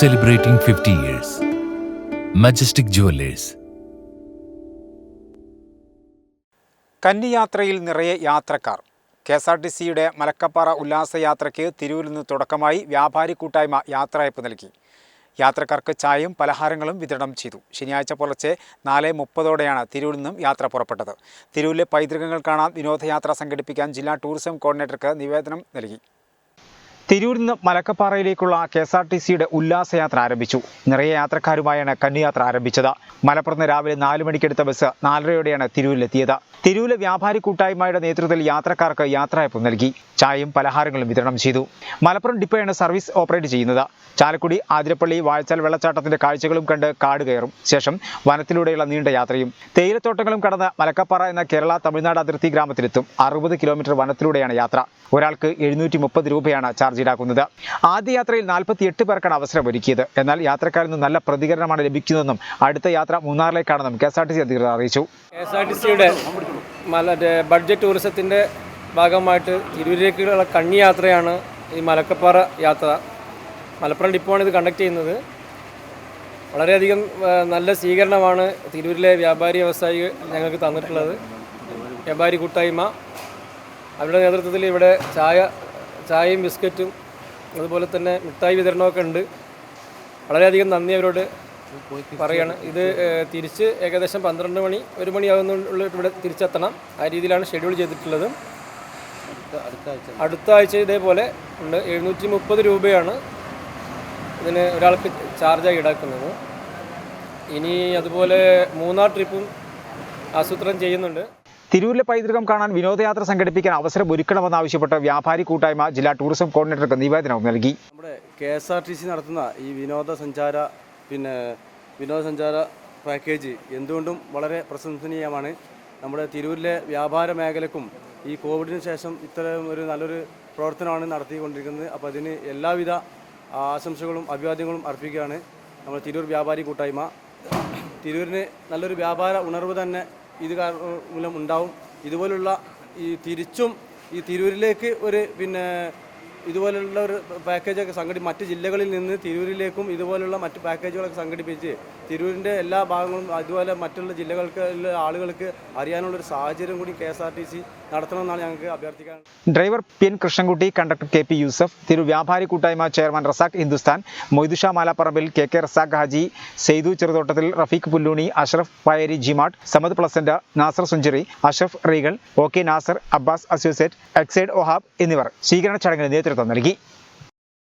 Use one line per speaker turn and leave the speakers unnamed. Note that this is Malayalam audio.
celebrating 50 years. Majestic Jewelers.
കന്നിയാത്രയിൽ നിറയെ യാത്രക്കാർ. കെ എസ് ആർ ടി സിയുടെ മലക്കപ്പാറ ഉല്ലാസയാത്രയ്ക്ക് തിരൂരിൽ നിന്ന് തുടക്കമായി വ്യാപാരി കൂട്ടായ്മ യാത്രയപ്പ് നൽകി. യാത്രക്കാർക്ക് ചായയും പലഹാരങ്ങളും വിതരണം ചെയ്തു. ശനിയാഴ്ച പുലർച്ചെ നാല് മുപ്പതോടെയാണ് തിരൂരിൽ നിന്നും യാത്ര പുറപ്പെട്ടത്. തിരൂരിലെ പൈതൃകങ്ങൾ കാണാൻ വിനോദയാത്ര സംഘടിപ്പിക്കാൻ ജില്ലാ ടൂറിസം കോർഡിനേറ്റർക്ക് നിവേദനം നൽകി. തിരൂരിൽ നിന്ന് മലക്കപ്പാറയിലേക്കുള്ള കെ എസ് ആർ ടി സിയുടെ ഉല്ലാസയാത്ര ആരംഭിച്ചു. നിറയെ യാത്രക്കാരുമായാണ് കന്നിയാത്ര ആരംഭിച്ചത്. മലപ്പുറത്ത് രാവിലെ നാല് മണിക്കെടുത്ത ബസ് നാലരയോടെയാണ് തിരൂരിലെത്തിയത്. തിരൂരിലെ വ്യാപാരി കൂട്ടായ്മയുടെ നേതൃത്വത്തിൽ യാത്രക്കാർക്ക് യാത്രയപ്പം നൽകി. ചായയും പലഹാരങ്ങളും വിതരണം ചെയ്തു. മലപ്പുറം ഡിപ്പോയാണ് സർവീസ് ഓപ്പറേറ്റ് ചെയ്യുന്നത്. ചാലക്കുടി ആതിരപ്പള്ളി വാഴച്ചാൽ വെള്ളച്ചാട്ടത്തിന്റെ കാഴ്ചകളും കണ്ട് കാട് കയറും. ശേഷം വനത്തിലൂടെയുള്ള നീണ്ട യാത്രയും. തേയിലത്തോട്ടങ്ങളും കടന്ന് മലക്കപ്പാറ എന്ന കേരള തമിഴ്നാട് അതിർത്തി ഗ്രാമത്തിലെത്തും. അറുപത് കിലോമീറ്റർ വനത്തിലൂടെയാണ് യാത്ര. ഒരാൾക്ക് എഴുന്നൂറ്റി രൂപയാണ് ചാർജ് ഈടാക്കുന്നത് ആദ്യ യാത്രയിൽ നാൽപ്പത്തി എട്ട് പേർക്കാണ് അവസരം ഒരുക്കിയത് എന്നാൽ യാത്രക്കാരിൽ നിന്ന് നല്ല പ്രതികരണമാണ് ലഭിക്കുന്നതെന്നും അടുത്ത യാത്ര മൂന്നാറിലേക്കാണെന്നും K S R T C അധികൃതർ അറിയിച്ചു.
കെ എസ് ആർ ടി സിയുടെ ബഡ്ജറ്റ് ടൂറിസത്തിന്റെ ഭാഗമായിട്ട് ഇരുവരേക്കുള്ള കണ്ണി യാത്രയാണ് ഈ മലക്കപ്പാറ യാത്ര. മലപ്പുറം ഡിപ്പോയാണ് ഇത് കണ്ടക്ട് ചെയ്യുന്നത്. വളരെയധികം നല്ല സ്വീകരണമാണ് തിരൂരിലെ വ്യാപാരി വ്യവസായികൾ ഞങ്ങൾക്ക് തന്നിട്ടുള്ളത്. വ്യാപാരി കൂട്ടായ്മ. അവരുടെ നേതൃത്വത്തിൽ ഇവിടെ ചായ ചായയും ബിസ്ക്കറ്റും അതുപോലെ തന്നെ മിഠായി വിതരണമൊക്കെ ഉണ്ട്. വളരെയധികം നന്ദി അവരോട് പറയാണ്. ഇത് തിരിച്ച് ഏകദേശം പന്ത്രണ്ട് മണി ഒരു മണിയാകുന്നുള്ള ഇവിടെ തിരിച്ചെത്തണം. ആ രീതിയിലാണ് ഷെഡ്യൂൾ ചെയ്തിട്ടുള്ളത്. അടുത്ത ആഴ്ച ഇതേപോലെ ഉണ്ട്. എഴുന്നൂറ്റി മുപ്പത് രൂപയാണ് ഇതിന് ഒരാൾക്ക് ചാർജായി ഈടാക്കുന്നത്. ഇനി അതുപോലെ മൂന്നാർ ട്രിപ്പും ആസൂത്രണം ചെയ്യുന്നുണ്ട്.
തിരൂരിലെ പൈതൃകം കാണാൻ വിനോദയാത്ര സംഘടിപ്പിക്കാൻ അവസരം ഒരുക്കണമെന്നാവശ്യപ്പെട്ട് വ്യാപാരി കൂട്ടായ്മ ജില്ലാ ടൂറിസം കോർഡിനേറ്റർക്ക് നിവേദനവും നൽകി.
നമ്മുടെ K S R T C നടത്തുന്ന ഈ വിനോദസഞ്ചാര പിന്നെ വിനോദസഞ്ചാര പാക്കേജ് എന്തുകൊണ്ടും വളരെ പ്രശംസനീയമാണ്. നമ്മുടെ തിരൂരിലെ വ്യാപാര മേഖലക്കും ഈ കോവിഡിന് ശേഷം ഇത്തരം ഒരു നല്ലൊരു പ്രവർത്തനമാണ് നടത്തിക്കൊണ്ടിരിക്കുന്നത്. അപ്പോൾ അതിന് എല്ലാവിധ ആശംസകളും അഭിവാദ്യങ്ങളും അർപ്പിക്കുകയാണ് നമ്മുടെ തിരൂർ വ്യാപാരി കൂട്ടായ്മ. തിരൂരിന് നല്ലൊരു വ്യാപാര ഉണർവ് തന്നെ ഇത് മൂലം ഉണ്ടാവും. ഇതുപോലുള്ള ഈ തിരിച്ചും ഈ തിരൂരിലേക്ക് ഒരു പിന്നെ ഇതുപോലുള്ള ഒരു പാക്കേജൊക്കെ സംഘടി മറ്റ് ജില്ലകളിൽ നിന്ന് തിരൂരിലേക്കും ഇതുപോലെയുള്ള മറ്റ് പാക്കേജുകളൊക്കെ സംഘടിപ്പിച്ച് തിരൂരിന്റെ എല്ലാ ഭാഗങ്ങളും അതുപോലെ മറ്റുള്ള ജില്ലകൾക്ക് ആളുകൾക്ക് അറിയാനുള്ള ഒരു സാഹചര്യം കൂടി K S R T C നടത്തണമെന്നാണ് ഞങ്ങൾക്ക് അഭ്യർത്ഥിക്കാൻ
driver P N Krishnankutty conductor K P Yusuf തിരു വ്യാപാരി കൂട്ടായ്മ ചെയർമാൻ റസാഖ് ഹിന്ദുസ്ഥാൻ മൊയ്തുഷ മാലാപ്പറമ്പിൽ കെ കെ റസാഖ് ഹാജി സെയ്തു ചെറുതോട്ടത്തിൽ റഫീഖ് പുല്ലൂണി അഷ്റഫ് പയരി ജിമാട്ട് Samad pleasant Nasar സുഞ്ചറി Ashraf Regal O K Nasar Abbas Associate Exide ഒഹാബ് എന്നിവർ സ്വീകരണ ചടങ്ങിന് നേതൃത്വം നൽകി